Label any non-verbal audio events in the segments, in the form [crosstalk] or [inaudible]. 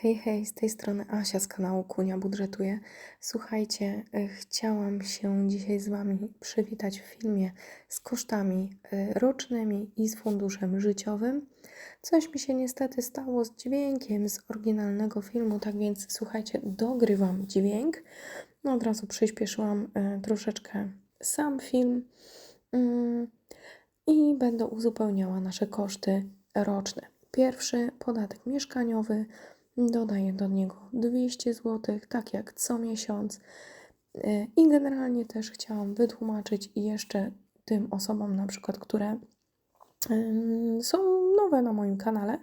Hej, hej, z tej strony Asia z kanału Kunia Budżetuje. Słuchajcie, y, chciałam się dzisiaj z Wami przywitać w filmie z kosztami y, rocznymi i z funduszem życiowym. Coś mi się niestety stało z dźwiękiem z oryginalnego filmu, tak więc słuchajcie, dogrywam dźwięk. No, od razu przyspieszyłam y, troszeczkę sam film mm, i będę uzupełniała nasze koszty roczne. Pierwszy podatek mieszkaniowy Dodaję do niego 200 zł, tak jak co miesiąc. Y, I generalnie też chciałam wytłumaczyć jeszcze tym osobom, na przykład, które są nowe na moim kanale,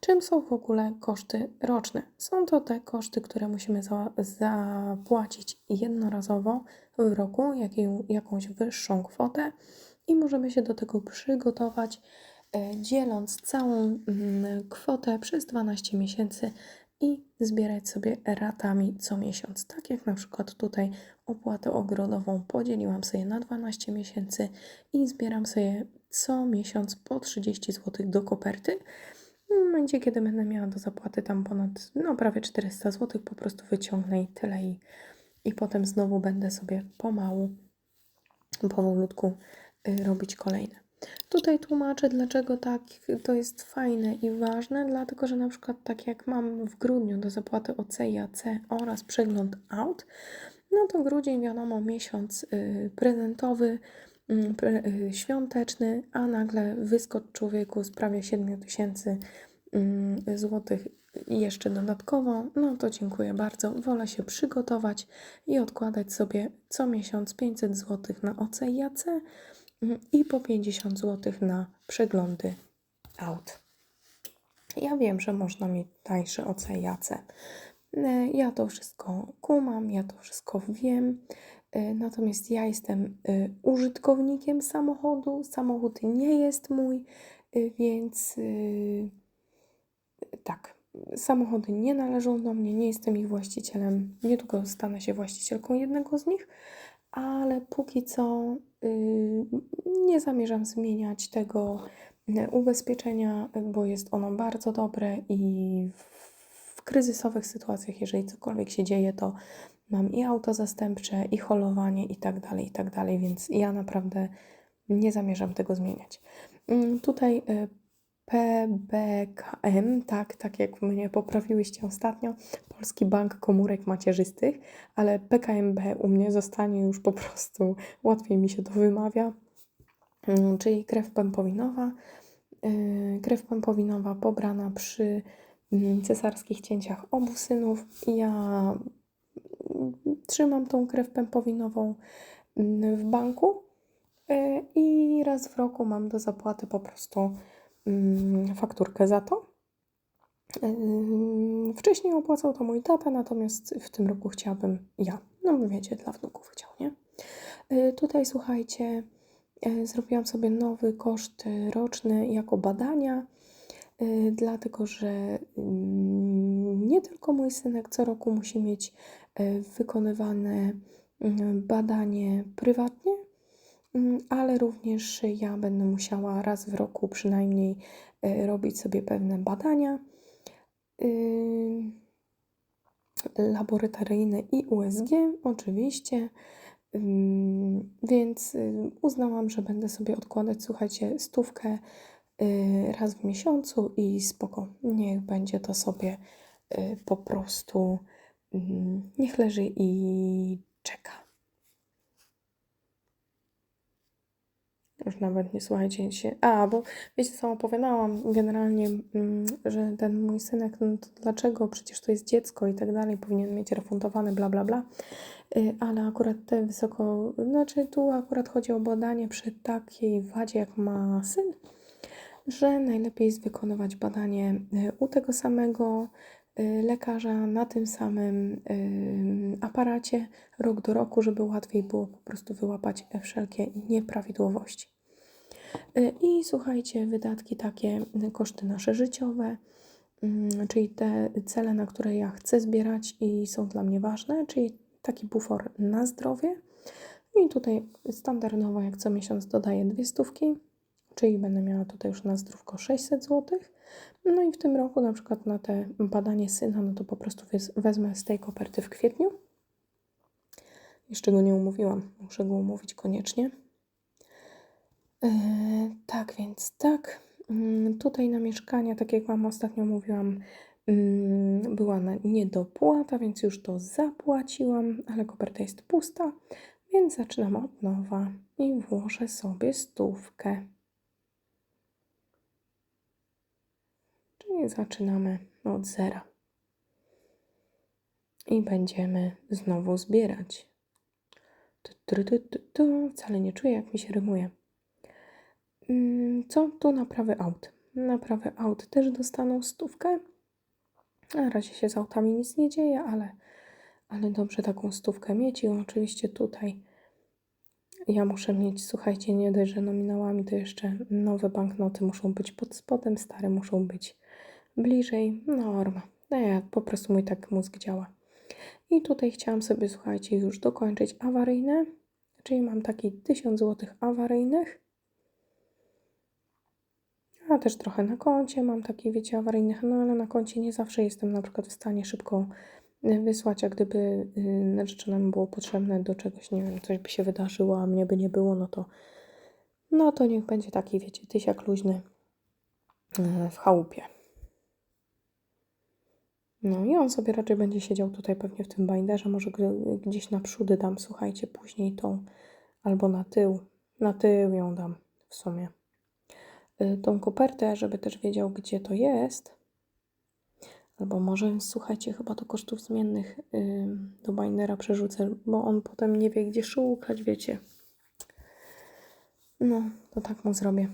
czym są w ogóle koszty roczne. Są to te koszty, które musimy za, zapłacić jednorazowo w roku, jakiej, jakąś wyższą kwotę i możemy się do tego przygotować, y, dzieląc całą mm, kwotę przez 12 miesięcy i zbierać sobie ratami co miesiąc. Tak jak na przykład tutaj opłatę ogrodową podzieliłam sobie na 12 miesięcy i zbieram sobie co miesiąc po 30 zł do koperty. W momencie, kiedy będę miała do zapłaty tam ponad, no prawie 400 zł, po prostu wyciągnę i tyle i, i potem znowu będę sobie pomału, powolutku y, robić kolejne. Tutaj tłumaczę, dlaczego tak to jest fajne i ważne, dlatego że na przykład tak jak mam w grudniu do zapłaty OC i AC oraz przegląd aut, no to grudzień wiadomo miesiąc y, prezentowy, y, świąteczny, a nagle wyskocz człowieku z prawie 7 tysięcy y, złotych jeszcze dodatkowo, no to dziękuję bardzo. Wolę się przygotować i odkładać sobie co miesiąc 500 zł na OC i AC. I po 50 zł na przeglądy aut. Ja wiem, że można mieć tańsze OC e, Ja to wszystko kumam, ja to wszystko wiem. E, natomiast ja jestem e, użytkownikiem samochodu. Samochód nie jest mój, więc tak. Samochody nie należą do mnie, nie jestem ich właścicielem. Niedługo stanę się właścicielką jednego z nich, ale póki co yy, nie zamierzam zmieniać tego yy, ubezpieczenia, bo jest ono bardzo dobre i w kryzysowych sytuacjach, jeżeli cokolwiek się dzieje, to mam i auto zastępcze, i holowanie i tak dalej, i tak dalej, więc ja naprawdę nie zamierzam tego zmieniać. Yy, tutaj PBKM, tak, tak jak mnie poprawiłyście ostatnio, Polski Bank Komórek Macierzystych, ale PKMB u mnie zostanie już po prostu, łatwiej mi się to wymawia, mm, czyli krew pępowinowa. Y, krew pępowinowa pobrana przy mm, cesarskich cięciach obu synów. Ja mm, trzymam tą krew pępowinową w banku y, i raz w roku mam do zapłaty po prostu fakturkę za to. Wcześniej opłacał to mój tata, natomiast w tym roku chciałabym ja. No bo wiecie, dla wnuków chciał, nie? Y, tutaj słuchajcie, y, zrobiłam sobie nowy koszt roczny jako badania, dlatego że mm, nie tylko mój synek co roku musi mieć wykonywane mm, badanie prywatnie, Mm, ale również ja będę musiała raz w roku przynajmniej e, robić sobie pewne badania laboratoryjne i USG, oczywiście. Więc y, uznałam, że będę sobie odkładać, słuchajcie, stówkę y, raz w miesiącu i spoko, niech będzie to sobie y, po prostu, niech leży i czeka. Już nawet nie słuchajcie się. A, bo wiecie co opowiadałam generalnie, mm, że ten mój synek, no to dlaczego? Przecież to jest dziecko i tak dalej, powinien mieć refundowane, bla, bla, bla. Y, ale akurat te wysoko, znaczy tu akurat chodzi o badanie przy takiej wadzie, jak ma syn, że najlepiej jest wykonywać badanie y, u tego samego y, lekarza na tym samym aparacie rok do roku, żeby łatwiej było po prostu wyłapać wszelkie nieprawidłowości. Y, I słuchajcie, wydatki takie, y, koszty nasze życiowe, mm, czyli te cele, na które ja chcę zbierać i są dla mnie ważne, czyli taki bufor na zdrowie. I tutaj standardowo, jak co miesiąc dodaję dwie stówki, czyli będę miała tutaj już na zdrówko 600 zł. No i w tym roku na przykład na te badanie syna, no to po prostu wez, wezmę z tej koperty w kwietniu. Jeszcze go nie umówiłam, muszę go umówić koniecznie. Yy, tak więc tak. Yy, tutaj na mieszkanie, tak jak Wam ostatnio mówiłam, yy, była niedopłata, więc już to zapłaciłam, ale koperta jest pusta, więc zaczynam od nowa i włożę sobie stówkę. Czyli zaczynamy od zera. I będziemy znowu zbierać. Tu, tu, tu, tu, tu. Wcale nie czuję, jak mi się rymuje. Mm, Co tu naprawy aut? Naprawy aut też dostaną stówkę. Na razie się z autami nic nie dzieje, ale, ale dobrze taką stówkę mieć. I oczywiście tutaj ja muszę mieć, słuchajcie, nie dość, że nominałami, to jeszcze nowe banknoty muszą być pod spodem, stare muszą być bliżej. Norma. Nie, po prostu mój tak mózg działa. I tutaj chciałam sobie, słuchajcie, już dokończyć awaryjne, czyli mam taki 1000 zł awaryjnych. A też trochę na koncie mam takie, wiecie, awaryjnych, no ale na koncie nie zawsze jestem na przykład w stanie szybko y, wysłać, jak gdyby y, narzeczonemu było potrzebne do czegoś, nie wiem, coś by się wydarzyło, a mnie by nie było, no to no to niech będzie taki, wiecie, tysiak luźny y, w chałupie. No i on sobie raczej będzie siedział tutaj pewnie w tym binderze, może gdzieś na przódy dam, słuchajcie, później tą, albo na tył, na tył ją dam w sumie. Y, Tą kopertę, żeby też wiedział, gdzie to jest. Albo może, słuchajcie, chyba do kosztów zmiennych y, do bindera przerzucę, bo on potem nie wie, gdzie szukać, wiecie. No, to tak mu zrobię.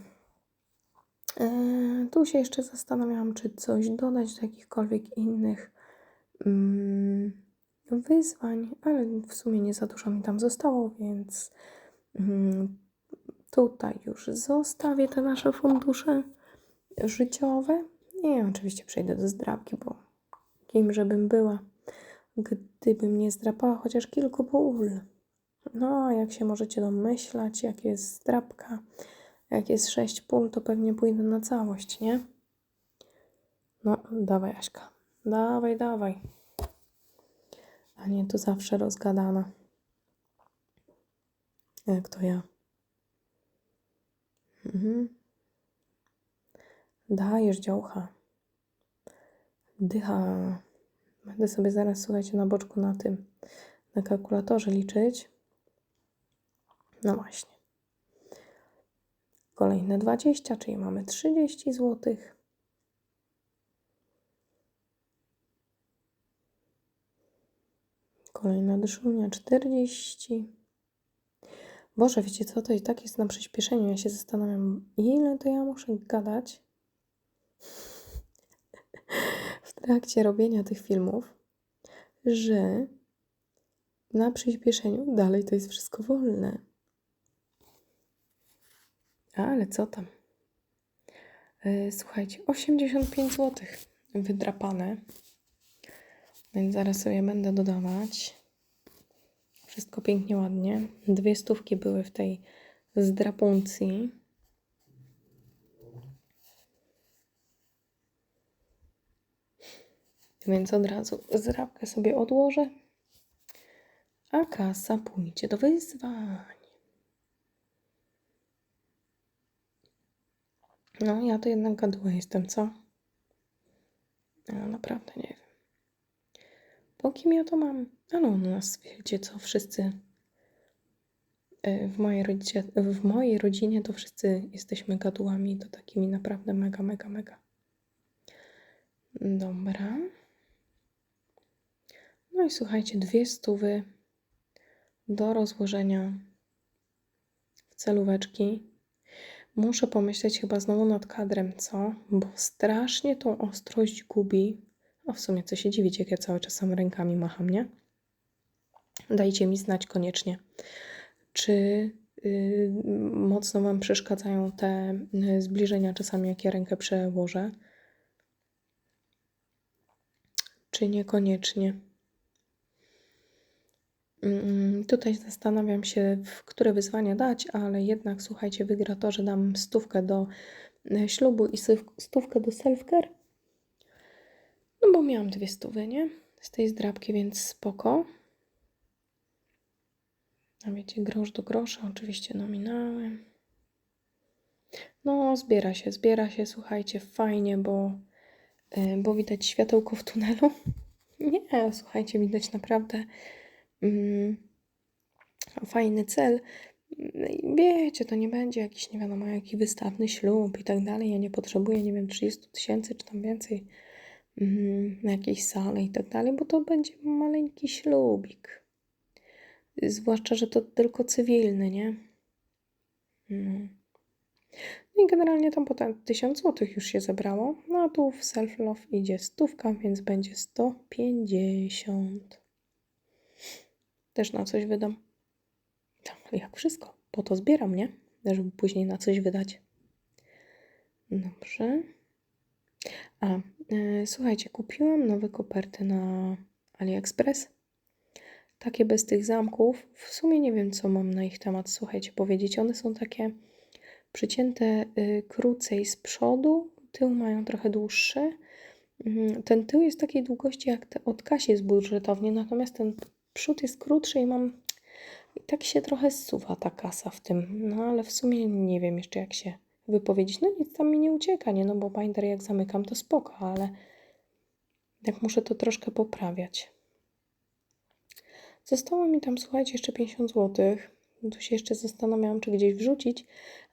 Yy, tu się jeszcze zastanawiałam, czy coś dodać do jakichkolwiek innych mm, wyzwań, ale w sumie nie za dużo mi tam zostało, więc mm, tutaj już zostawię te nasze fundusze życiowe i oczywiście przejdę do zdrabki, bo kim żebym była, gdybym nie zdrapała chociaż kilku pól. No, jak się możecie domyślać, jak jest zdrabka, jak jest sześć pól, to pewnie pójdę na całość, nie? No, dawaj, Aśka. Dawaj, dawaj. A nie, tu zawsze rozgadana. Jak to ja. Mhm. Dajesz działcha. Dycha. Będę sobie zaraz, słuchajcie, na boczku na tym, na kalkulatorze liczyć. No właśnie. Kolejne 20, czyli mamy 30 zł. Kolejna dyszunia 40. Boże, wiecie co, to i tak jest na przyspieszeniu. Ja się zastanawiam, ile to ja muszę gadać w trakcie robienia tych filmów, że na przyspieszeniu dalej to jest wszystko wolne. Ale co tam? Yy, Słuchajcie, 85 zł wydrapane. Więc zaraz sobie będę dodawać. Wszystko pięknie, ładnie. Dwie stówki były w tej zdrapuncji. Więc od razu zrabkę sobie odłożę. A kasa pójdzie do wyzwań. No, ja to jednak gaduła jestem, co? Ja naprawdę nie Po kim ja to mam? A no, u nas, wiecie co, wszyscy e, w mojej, w mojej rodzinie to wszyscy jesteśmy gadułami, to takimi naprawdę mega, mega, mega. Dobra. No i słuchajcie, dwie stówy do rozłożenia w celóweczki. Muszę pomyśleć chyba znowu nad kadrem, co? Bo strasznie tą ostrość gubi. A w sumie co się dziwić, jak ja cały czas sam rękami macham, nie? Dajcie mi znać koniecznie, czy yy, mocno Wam przeszkadzają te yy, zbliżenia czasami, jak ja rękę przełożę, czy niekoniecznie. Mm, Tutaj zastanawiam się, w które wyzwania dać, ale jednak słuchajcie, wygra to, że dam stówkę do e, ślubu i stówkę do self-care. No bo miałam dwie stówy, nie? Z tej zdrabki, więc spoko. A wiecie, grosz do grosza, oczywiście nominałem. No, zbiera się, zbiera się, słuchajcie, fajnie, bo, y, bo widać światełko w tunelu. [laughs] Nie, słuchajcie, widać naprawdę mm, fajny cel. No Wiecie, to nie będzie jakiś nie wiadomo jaki wystawny ślub i tak dalej. Ja nie potrzebuję, nie wiem, 30 tysięcy czy tam więcej na jakiejś sale i tak dalej, bo to będzie maleńki ślubik. Zwłaszcza, że to tylko cywilny, nie? No. No i generalnie tam potem 1000 zł już się zebrało. No a tu w self-love idzie stówka, więc będzie 150. Też na coś wydam. Tam, jak wszystko. Po to zbieram, nie? Żeby później na coś wydać. Dobrze. A, e, słuchajcie, kupiłam nowe koperty na AliExpress. Takie bez tych zamków. W sumie nie wiem, co mam na ich temat, słuchajcie, powiedzieć. One są takie przycięte y, krócej z przodu, tył mają trochę dłuższy. Mm, Ten tył jest takiej długości jak te od Kasi z budżetowni, natomiast ten przód jest krótszy i mam... I tak się trochę zsuwa ta kasa w tym, no ale w sumie nie wiem jeszcze jak się wypowiedzieć. No nic tam mi nie ucieka, nie? No bo binder jak zamykam to spoko, ale jak muszę to troszkę poprawiać. Zostało mi tam, słuchajcie, jeszcze 50 zł. Tu się jeszcze zastanawiałam, czy gdzieś wrzucić,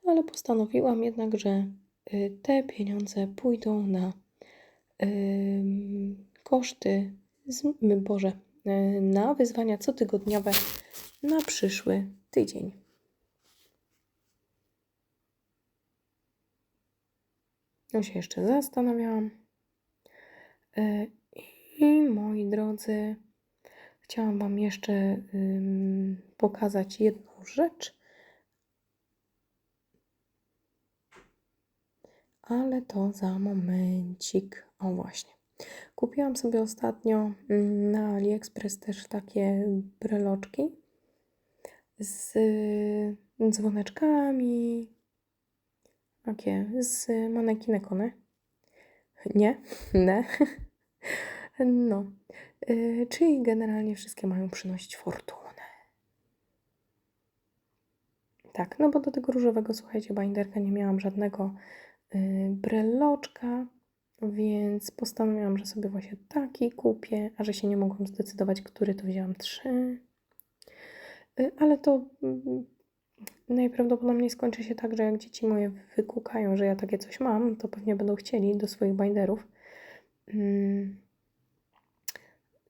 ale postanowiłam jednak, że y, te pieniądze pójdą na ym, koszty, z, Boże, y, na wyzwania cotygodniowe na przyszły tydzień. No się jeszcze zastanawiałam. Y, I moi drodzy, chciałam Wam jeszcze pokazać jedną rzecz. ale to za momencik. O właśnie. Kupiłam sobie ostatnio na AliExpress też takie breloczki z dzwoneczkami. Takie z manekinek one. Nie, [laughs] ne. [laughs] No. Y, Czyli generalnie wszystkie mają przynosić fortunę. Tak, no bo do tego różowego, słuchajcie, binderka nie miałam żadnego y, breloczka, więc postanowiłam, że sobie właśnie taki kupię, a że się nie mogłam zdecydować, który, to wzięłam trzy. Y, Ale to mm, najprawdopodobniej skończy się tak, że jak dzieci moje wykukają, że ja takie coś mam, to pewnie będą chcieli do swoich binderów. Mm.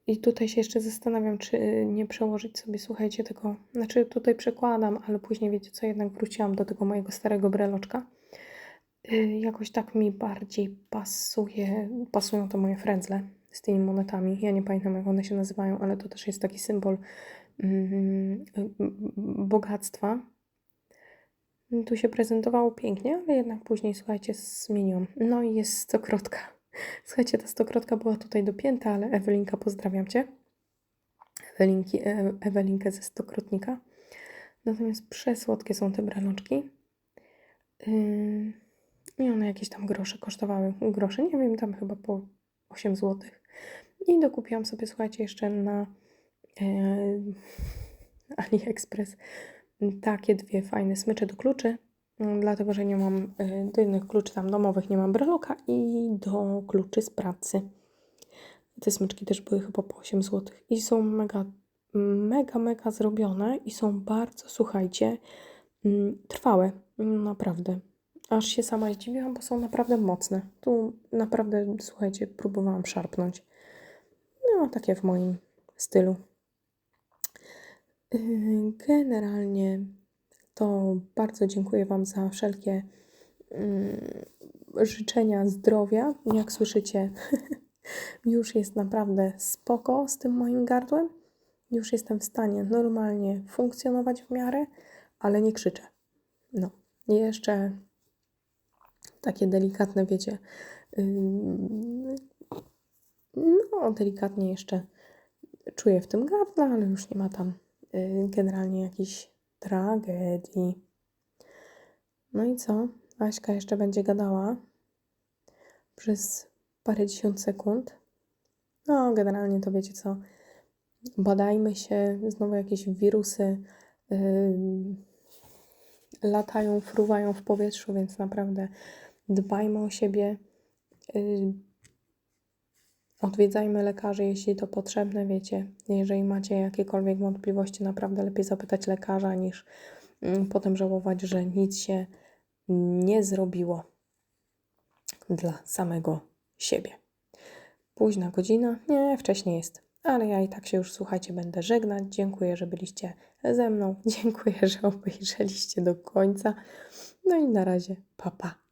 I tutaj się jeszcze zastanawiam, czy nie przełożyć sobie, słuchajcie, tego, znaczy tutaj przekładam, ale później wiecie co, jednak wróciłam do tego mojego starego breloczka. Y, Jakoś tak mi bardziej pasuje, pasują te moje frędzle z tymi monetami. Ja nie pamiętam jak one się nazywają, ale to też jest taki symbol mm, bogactwa. Tu się prezentowało pięknie, ale jednak później, słuchajcie, zmieniłam. No i jest stokrotka. [laughs] Słuchajcie, ta stokrotka była tutaj dopięta, ale Ewelinka, pozdrawiam Cię. Ewelinki, e, Ewelinkę ze stokrotnika. Natomiast przesłodkie są te braloczki. Yy, I one jakieś tam grosze kosztowały. Grosze, nie wiem, tam chyba po 8 zł. I dokupiłam sobie, słuchajcie, jeszcze na e, [laughs] AliExpress takie dwie fajne smycze do kluczy. Mm, Dlatego, że nie mam y, do innych kluczy tam domowych, nie mam breloka i do kluczy z pracy. Te smyczki też były chyba po 8 zł i są mega, mega, mega zrobione i są bardzo, słuchajcie, mm, trwałe. Naprawdę. Aż się sama zdziwiłam, bo są naprawdę mocne. Tu naprawdę, słuchajcie, próbowałam szarpnąć. No, takie w moim stylu. Generalnie to bardzo dziękuję Wam za wszelkie mm, życzenia zdrowia. Jak słyszycie, [laughs] już jest naprawdę spoko z tym moim gardłem. Już jestem w stanie normalnie funkcjonować w miarę, ale nie krzyczę. No, jeszcze takie delikatne, wiecie, no, delikatnie jeszcze czuję w tym gardle, ale już nie ma tam generalnie jakichś tragedii. No i co? Aśka jeszcze będzie gadała przez parędziesiąt sekund. No, generalnie to wiecie co. Badajmy się, znowu jakieś wirusy yy, latają, fruwają w powietrzu, więc naprawdę dbajmy o siebie. Yy, Odwiedzajmy lekarzy, jeśli to potrzebne, wiecie. Jeżeli macie jakiekolwiek wątpliwości, naprawdę lepiej zapytać lekarza, niż mm, potem żałować, że nic się nie zrobiło dla samego siebie. Późna godzina, nie, wcześniej jest, ale ja i tak się już, słuchajcie, będę żegnać. Dziękuję, że byliście ze mną. [laughs] Dziękuję, że obejrzeliście do końca. No i na razie, papa. Pa.